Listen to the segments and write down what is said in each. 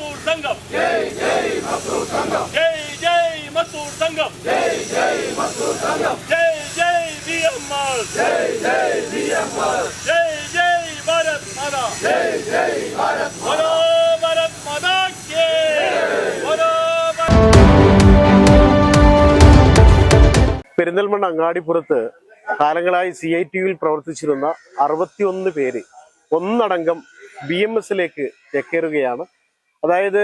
മസൂർ സംഘം. ജയ് ജയ് മസൂർ സംഘം. ജയ് ജയ് മസൂർ സംഘം ജയ് ജയ് മസൂർ സംഘം ജയ് ജയ് ബി എം ആർ. ജയ് ജയ് ആർ ജയ് ജയ് ഭാരത് മാതാ ജയ് ജയ് ഭാരത് ബോലോ ഭാരത് മാതാ കേ പെരിന്തൽമണ്ണ അങ്ങാടിപ്പുറത്ത് കാലങ്ങളായി സി ഐ ടി യുവിൽ പ്രവർത്തിച്ചിരുന്ന അറുപത്തിയൊന്ന് പേര് ഒന്നടങ്കം ബി എം എസിലേക്ക് ചേക്കേറുകയാണ് അതായത്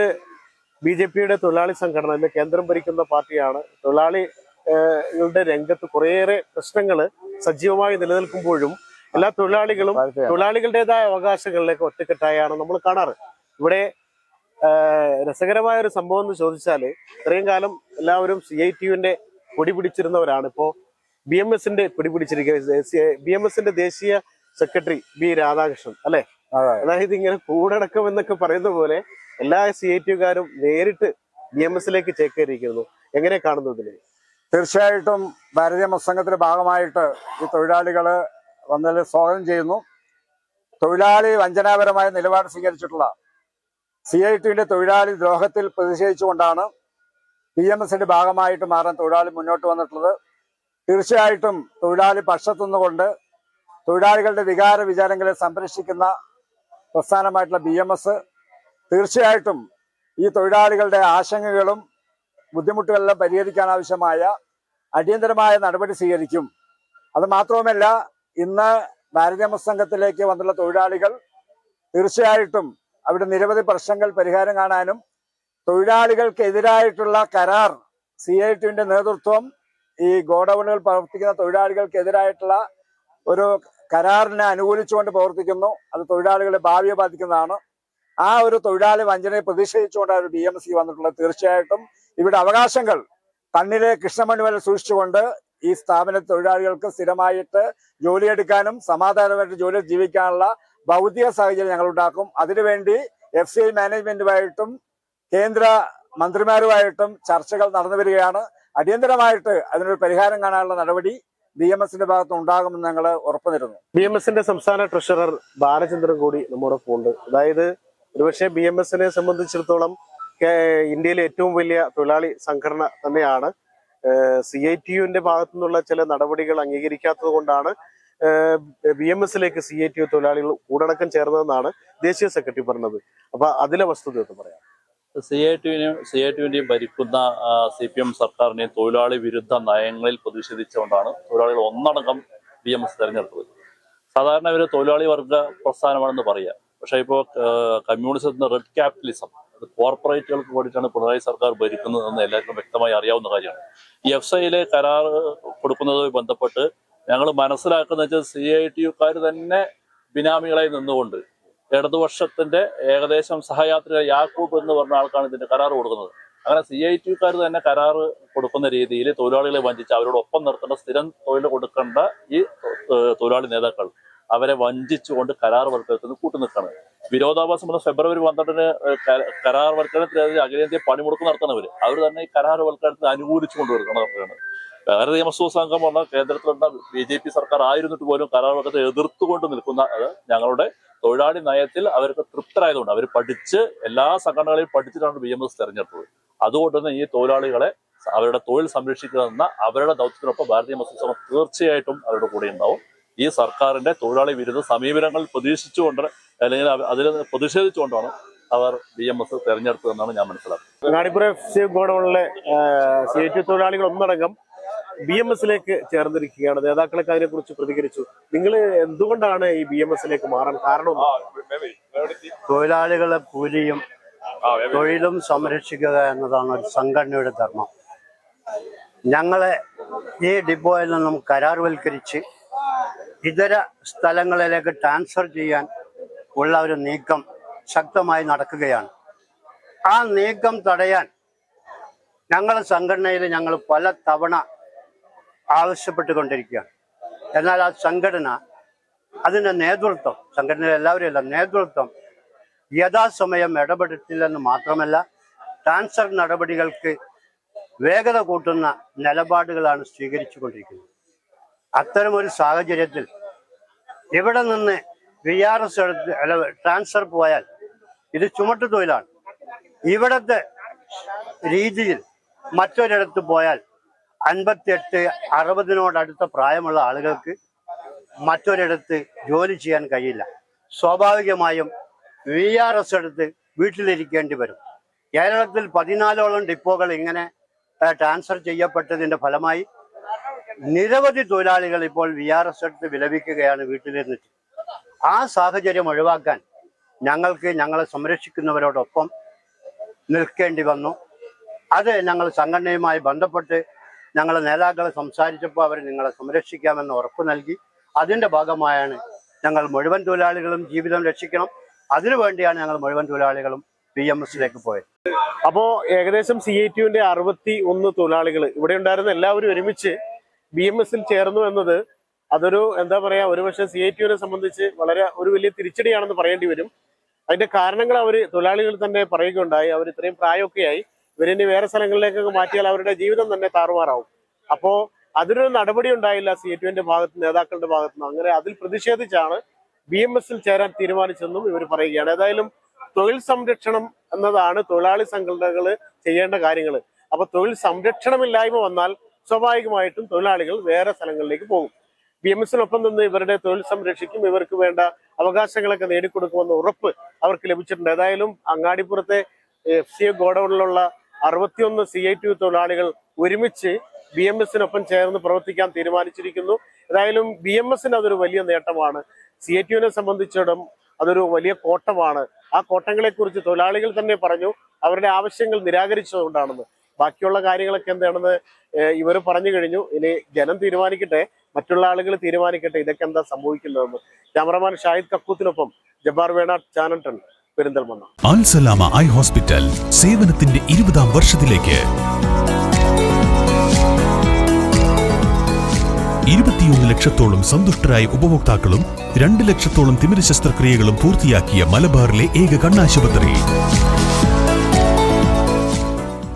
ബി ജെ പിയുടെ തൊഴിലാളി സംഘടന ഇന്ന് കേന്ദ്രം ഭരിക്കുന്ന പാർട്ടിയാണ്. തൊഴിലാളികളുടെ രംഗത്ത് കുറേയേറെ പ്രശ്നങ്ങൾ സജീവമായി നിലനിൽക്കുമ്പോഴും എല്ലാ തൊഴിലാളികളും തൊഴിലാളികളുടേതായ അവകാശങ്ങളിലേക്ക് ഒറ്റക്കെട്ടായാണ് നമ്മൾ കാണാറ്. ഇവിടെ രസകരമായ ഒരു സംഭവം എന്ന് ചോദിച്ചാൽ ഇത്രയും കാലം എല്ലാവരും സി ഐ ടി യുവിന്റെ കൊടി പിടിച്ചിരുന്നവരാണ്. ഇപ്പോ ബി എം എസിന്റെ പിടി പിടിച്ചിരിക്കുക ബി എം എസിന്റെ ദേശീയ സെക്രട്ടറി ബി രാധാകൃഷ്ണൻ അല്ലെ? അതായത് ഇങ്ങനെ കൂടടക്കം എന്നൊക്കെ പറയുന്ന പോലെ എല്ലാ സി ഐ ടി യുകാരും നേരിട്ട് ബി എം എസിലേക്ക് ചേക്കേറിയിരിക്കുന്നു. എങ്ങനെ കാണുന്നു ഇതിൽ തീർച്ചയായിട്ടും ഭാരതീയ മത്സംഗത്തിന്റെ ഭാഗമായിട്ട് ഈ തൊഴിലാളികൾ വന്നതിൽ സ്വാഗതം ചെയ്യുന്നു. തൊഴിലാളി വഞ്ചനാപരമായ നിലപാട് സ്വീകരിച്ചിട്ടുള്ള സി ഐ ടിയുടെ തൊഴിലാളി ദ്രോഹത്തിൽ പ്രതിഷേധിച്ചുകൊണ്ടാണ് പി എം എസിന്റെ ഭാഗമായിട്ട് മാറാൻ തൊഴിലാളി മുന്നോട്ട് വന്നിട്ടുള്ളത്. തീർച്ചയായിട്ടും തൊഴിലാളി പക്ഷത്തുനിന്നുകൊണ്ട് തൊഴിലാളികളുടെ വികാര വിചാരങ്ങളെ സംരക്ഷിക്കുന്ന പ്രസ്ഥാനമായിട്ടുള്ള ബി എം എസ് തീർച്ചയായിട്ടും ഈ തൊഴിലാളികളുടെ ആശങ്കകളും ബുദ്ധിമുട്ടുകളെല്ലാം പരിഹരിക്കാൻ ആവശ്യമായ അടിയന്തരമായ നടപടി സ്വീകരിക്കും. അത് മാത്രവുമല്ല ഇന്ന് ഭാരതീയ സംഘത്തിലേക്ക് വന്നുള്ള തൊഴിലാളികൾ തീർച്ചയായിട്ടും അവിടെ നിരവധി പ്രശ്നങ്ങൾ പരിഹാരം കാണാനും തൊഴിലാളികൾക്കെതിരായിട്ടുള്ള കരാർ സി ഐ ടിന്റെ നേതൃത്വം ഈ ഗോഡൌണുകൾ പ്രവർത്തിക്കുന്ന തൊഴിലാളികൾക്കെതിരായിട്ടുള്ള ഒരു കരാറിനെ അനുകൂലിച്ചുകൊണ്ട് പ്രവർത്തിക്കുന്നു. അത് തൊഴിലാളികളുടെ ഭാവിയെ ബാധിക്കുന്നതാണ്. ആ ഒരു തൊഴിലാളി വഞ്ചനയെ പ്രതിഷേധിച്ചുകൊണ്ടാണ് ഡി എം സി വന്നിട്ടുള്ളത്. തീർച്ചയായിട്ടും ഇവിടെ അവകാശങ്ങൾ കണ്ണിലെ കൃഷ്ണമണി വരെ സൂക്ഷിച്ചുകൊണ്ട് ഈ സ്ഥാപന തൊഴിലാളികൾക്ക് സ്ഥിരമായിട്ട് ജോലിയെടുക്കാനും സമാധാനമായിട്ട് ജോലി ജീവിക്കാനുള്ള ഭൗതിക സാഹചര്യം ഞങ്ങൾ ഉണ്ടാക്കും അതിനുവേണ്ടി എഫ് സി ഐ മാനേജ്മെന്റുമായിട്ടും കേന്ദ്ര മന്ത്രിമാരുമായിട്ടും ചർച്ചകൾ നടന്നു വരികയാണ്. അടിയന്തരമായിട്ട് അതിനൊരു പരിഹാരം കാണാനുള്ള നടപടി ബി എം എസിന്റെ ഭാഗത്ത് ഉണ്ടാകുമെന്ന് ഞങ്ങൾ ഉറപ്പുനിരുന്നു ബി എം എസിന്റെ സംസ്ഥാന ട്രഷറർ ബാലചന്ദ്രൻ കൂടി നമ്മുടെ ഫോണ്ട് അതായത് ഒരുപക്ഷെ ബി എം എസിനെ സംബന്ധിച്ചിടത്തോളം ഇന്ത്യയിലെ ഏറ്റവും വലിയ തൊഴിലാളി സംഘടന തന്നെയാണ്. സി ഐ ടി യുവിന്റെ ഭാഗത്തു നിന്നുള്ള ചില നടപടികൾ അംഗീകരിക്കാത്തത് കൊണ്ടാണ് ബി എം എസിലേക്ക് സി ഐ ടി യു തൊഴിലാളികൾ കൂടടക്കം ചേർന്നതെന്നാണ് ദേശീയ സെക്രട്ടറി പറഞ്ഞത്. അപ്പൊ അതിലെ വസ്തുത എന്ന് പറയാം. സി ഐ ടിവിനെയും സി ഐ ടിവിന്റെയും ഭരിക്കുന്ന സി പി എം സർക്കാരിനെയും തൊഴിലാളി വിരുദ്ധ നയങ്ങളിൽ പ്രതിഷേധിച്ചുകൊണ്ടാണ് തൊഴിലാളികൾ ഒന്നടങ്കം ബി എം എസ് തെരഞ്ഞെടുത്തത്. സാധാരണ ഇവർ തൊഴിലാളി വർഗ പ്രസ്ഥാനമാണെന്ന് പറയാം. പക്ഷെ ഇപ്പോൾ കമ്മ്യൂണിസത്തിന്റെ റെഡ് ക്യാപിറ്റലിസം അത് കോർപ്പറേറ്റുകൾക്ക് വേണ്ടിയിട്ടാണ് പിണറായി സർക്കാർ ഭരിക്കുന്നതെന്ന് എല്ലാവർക്കും വ്യക്തമായി അറിയാവുന്ന കാര്യമാണ്. ഈ എഫ് ഐയിലെ കരാർ കൊടുക്കുന്നതുമായി ബന്ധപ്പെട്ട് ഞങ്ങൾ മനസ്സിലാക്കുന്ന വെച്ചാൽ സി ഐ ടി യുക്കാർ തന്നെ ബിനാമികളായി നിന്നുകൊണ്ട് ഇടതുപക്ഷത്തിന്റെ ഏകദേശം സഹയാത്രിക യാക്കൂബ് എന്ന് പറഞ്ഞ ആൾക്കാണ് ഇതിന്റെ കരാർ കൊടുക്കുന്നത്. അങ്ങനെ സി ഐ ടിക്കാർ തന്നെ കരാർ കൊടുക്കുന്ന രീതിയിൽ തൊഴിലാളികളെ വഞ്ചിച്ച് അവരോടൊപ്പം നിർത്തേണ്ട സ്ഥിരം തൊഴിൽ കൊടുക്കേണ്ട ഈ തൊഴിലാളി നേതാക്കൾ. അവരെ വഞ്ചിച്ചുകൊണ്ട് കരാർ വൽക്കരണത്തിന് കൂട്ടുനിൽക്കുകയാണ്. വിരോധാഭാസം വന്ന ഫെബ്രുവരി പന്ത്രണ്ടിന് കരാർ വൽക്കരണത്തിനെതിരെ അഖിലേന്ത്യ പണിമുടക്ക് നടത്തുന്നവർ അവർ തന്നെ ഈ കരാർ വൽക്കരണത്തിന് അനുകൂലിച്ചു കൊണ്ടുവരുന്നതാണ് വേറെ നിയമസഭാ സംഘം പറഞ്ഞ കേന്ദ്രത്തിലുള്ള ബി ജെ പി സർക്കാർ ആയിരുന്നിട്ട് പോലും കരാർ വൽക്കരണത്തെ എതിർത്തുകൊണ്ട് നിൽക്കുന്ന ഞങ്ങളുടെ തൊഴിലാളി നയത്തിൽ അവർക്ക് തൃപ്തരായതുകൊണ്ട് അവർ പഠിച്ച് എല്ലാ സംഘടനകളെയും പഠിച്ചിട്ടാണ് ബി എം എസ് തെരഞ്ഞെടുത്തത്. അതുകൊണ്ട് തന്നെ ഈ തൊഴിലാളികളെ അവരുടെ തൊഴിൽ സംരക്ഷിക്കുന്ന അവരുടെ ദൗത്യത്തിനൊപ്പം ഭാരതീയ മുസ്ലിം സമരം തീർച്ചയായിട്ടും അവരുടെ കൂടെ ഉണ്ടാവും. ഈ സർക്കാരിന്റെ തൊഴിലാളി വിരുദ്ധ സമീപനങ്ങൾ പ്രതീക്ഷിച്ചുകൊണ്ട് അല്ലെങ്കിൽ അതിൽ പ്രതിഷേധിച്ചുകൊണ്ടാണ് അവർ ബി എം എസ് തെരഞ്ഞെടുത്തതെന്നാണ് ഞാൻ മനസ്സിലാക്കുന്നത്. എഫ് സി ഗോഡൌണിലെ സി തൊഴിലാളികൾ ഒന്നടങ്കം ബി എം എസിലേക്ക് ചേർന്നിരിക്കുകയാണ്. നേതാക്കളൊക്കെ അതിനെ കുറിച്ച് പ്രതികരിച്ചു. നിങ്ങൾ എന്തുകൊണ്ടാണ് ഈ ബി എം എസിലേക്ക് മാറാൻ കാരണം തൊഴിലാളികളെ കൂലിയും തൊഴിലും സംരക്ഷിക്കുക എന്നതാണ് ഒരു സംഘടനയുടെ ധർമ്മം. ഞങ്ങളെ ഈ ഡിപ്പോയിൽ നിന്നും കരാർവൽക്കരിച്ച് ഇതര സ്ഥലങ്ങളിലേക്ക് ട്രാൻസ്ഫർ ചെയ്യാൻ ഉള്ള ഒരു നീക്കം ശക്തമായി നടക്കുകയാണ്. ആ നീക്കം തടയാൻ ഞങ്ങളുടെ സംഘടനയിൽ ഞങ്ങൾ പല തവണ ആവശ്യപ്പെട്ടുകൊണ്ടിരിക്കുകയാണ്. എന്നാൽ ആ സംഘടന അതിന്റെ നേതൃത്വം സംഘടനയിൽ എല്ലാവരും അല്ല നേതൃത്വം യഥാസമയം ഇടപെട്ടിട്ടില്ലെന്ന് മാത്രമല്ല ട്രാൻസ്ഫർ നടപടികൾക്ക് വേഗത കൂട്ടുന്ന നിലപാടുകളാണ് സ്വീകരിച്ചു കൊണ്ടിരിക്കുന്നത് അത്തരമൊരു സാഹചര്യത്തിൽ ഇവിടെ നിന്ന് വി ആർ എസ് എടുത്ത് ട്രാൻസ്ഫർ പോയാൽ ഇത് ചുമട്ടു തൊഴിലാണ്. ഇവിടത്തെ രീതിയിൽ മറ്റൊരിടത്ത് പോയാൽ അൻപത്തിയെട്ട് അറുപതിനോടടുത്ത പ്രായമുള്ള ആളുകൾക്ക് മറ്റൊരിടത്ത് ജോലി ചെയ്യാൻ കഴിയില്ല. സ്വാഭാവികമായും വി ആർ എസ് എടുത്ത് വീട്ടിലിരിക്കേണ്ടി വരും. കേരളത്തിൽ പതിനാലോളം ഡിപ്പോകൾ ഇങ്ങനെ ട്രാൻസ്ഫർ ചെയ്യപ്പെട്ടതിന്റെ ഫലമായി നിരവധി തൊഴിലാളികൾ ഇപ്പോൾ വി ആർ എസ് എടുത്ത് വിലപിക്കുകയാണ് വീട്ടിലിരുന്നിട്ട്. ആ സാഹചര്യം ഒഴിവാക്കാൻ ഞങ്ങൾക്ക് ഞങ്ങളെ സംരക്ഷിക്കുന്നവരോടൊപ്പം നിൽക്കേണ്ടി വന്നു. അത് ഞങ്ങൾ സംഘടനയുമായി ബന്ധപ്പെട്ട് ഞങ്ങളെ നേതാക്കളെ സംസാരിച്ചപ്പോൾ അവർ നിങ്ങളെ സംരക്ഷിക്കാമെന്ന് ഉറപ്പ് നൽകി. അതിന്റെ ഭാഗമായാണ് ഞങ്ങൾ മുഴുവൻ തൊഴിലാളികളും ജീവിതം രക്ഷിക്കണം. അതിനുവേണ്ടിയാണ് ഞങ്ങൾ മുഴുവൻ തൊഴിലാളികളും പി എം എസിലേക്ക് പോയത്. അപ്പോൾ ഏകദേശം സി ഐ ടിയുവിന്റെ അറുപത്തി ഒന്ന് തൊഴിലാളികൾ ഇവിടെ ഉണ്ടായിരുന്ന എല്ലാവരും ഒരുമിച്ച് ബി എം എസിൽ ചേർന്നു എന്നത് അതൊരു എന്താ പറയാ ഒരുപക്ഷെ സി ഐ ടിയുവിനെ സംബന്ധിച്ച് വളരെ ഒരു വലിയ തിരിച്ചടിയാണെന്ന് പറയേണ്ടി വരും. അതിന്റെ കാരണങ്ങൾ അവർ തൊഴിലാളികൾ തന്നെ പറയുകയുണ്ടായി. അവർ ഇത്രയും പ്രായമൊക്കെയായി. ഇവരിനി വേറെ സ്ഥലങ്ങളിലേക്കൊക്കെ മാറ്റിയാൽ അവരുടെ ജീവിതം തന്നെ താറുമാറാവും. അപ്പോ അതിനൊരു നടപടി ഉണ്ടായില്ല സി ഐ ടിയുവിന്റെ ഭാഗത്ത് നേതാക്കളുടെ ഭാഗത്തുനിന്ന് അങ്ങനെ അതിൽ പ്രതിഷേധിച്ചാണ് ബി എം എസിൽ ചേരാൻ തീരുമാനിച്ചെന്നും ഇവർ പറയുകയാണ്. ഏതായാലും തൊഴിൽ സംരക്ഷണം എന്നതാണ് തൊഴിലാളി സംഘടനകൾ ചെയ്യേണ്ട കാര്യങ്ങൾ. അപ്പൊ തൊഴിൽ സംരക്ഷണമില്ലായ്മ വന്നാൽ സ്വാഭാവികമായിട്ടും തൊഴിലാളികൾ വേറെ സ്ഥലങ്ങളിലേക്ക് പോകും. ബി എം എസിനൊപ്പം നിന്ന് ഇവരുടെ തൊഴിൽ സംരക്ഷിക്കും ഇവർക്ക് വേണ്ട അവകാശങ്ങളൊക്കെ നേടിക്കൊടുക്കുമെന്ന ഉറപ്പ് അവർക്ക് ലഭിച്ചിട്ടുണ്ട്. ഏതായാലും അങ്ങാടിപ്പുറത്തെ എഫ് സി ഗോഡൌണിലുള്ള അറുപത്തിയൊന്ന് സി ഐ ടി തൊഴിലാളികൾ ഒരുമിച്ച് ബി എം എസിനൊപ്പം ചേർന്ന് പ്രവർത്തിക്കാൻ തീരുമാനിച്ചിരിക്കുന്നു. ഏതായാലും ബി എം എസിന് അതൊരു വലിയ നേട്ടമാണ്. സി ഐ ടിയുവിനെ സംബന്ധിച്ചിടം അതൊരു വലിയ കോട്ടമാണ്. ആ കോട്ടങ്ങളെക്കുറിച്ച് തൊഴിലാളികൾ തന്നെ പറഞ്ഞു. അവരുടെ ആവശ്യങ്ങൾ നിരാകരിച്ചതുകൊണ്ടാണെന്ന്. ബാക്കിയുള്ള കാര്യങ്ങളൊക്കെ എന്താണെന്ന് ഇവർ പറഞ്ഞു കഴിഞ്ഞു. ഇനി ജനം തീരുമാനിക്കട്ടെ മറ്റുള്ള ആളുകൾ തീരുമാനിക്കട്ടെ ഇതൊക്കെ എന്താ സംഭവിക്കുന്നതെന്ന്. ക്യാമറമാൻ ഷാഹിദ് കക്കൂത്തിനൊപ്പം ജബ്ബാർ വേണാട് ചാനട്ടൺ പെരിന്തൽമണ്ണ. അൽസലാമ ഐ ഹോസ്പിറ്റൽ സേവനത്തിന്റെ ഇരുപതാം വർഷത്തിലേക്ക്. ഇരുപത്തിയൊന്ന് ലക്ഷത്തോളം സന്തുഷ്ടരായ ഉപഭോക്താക്കളും രണ്ട് ലക്ഷത്തോളം തിമിര ശസ്ത്രക്രിയകളും പൂർത്തിയാക്കിയ മലബാറിലെ ഏക കണ്ണാശുപത്രി.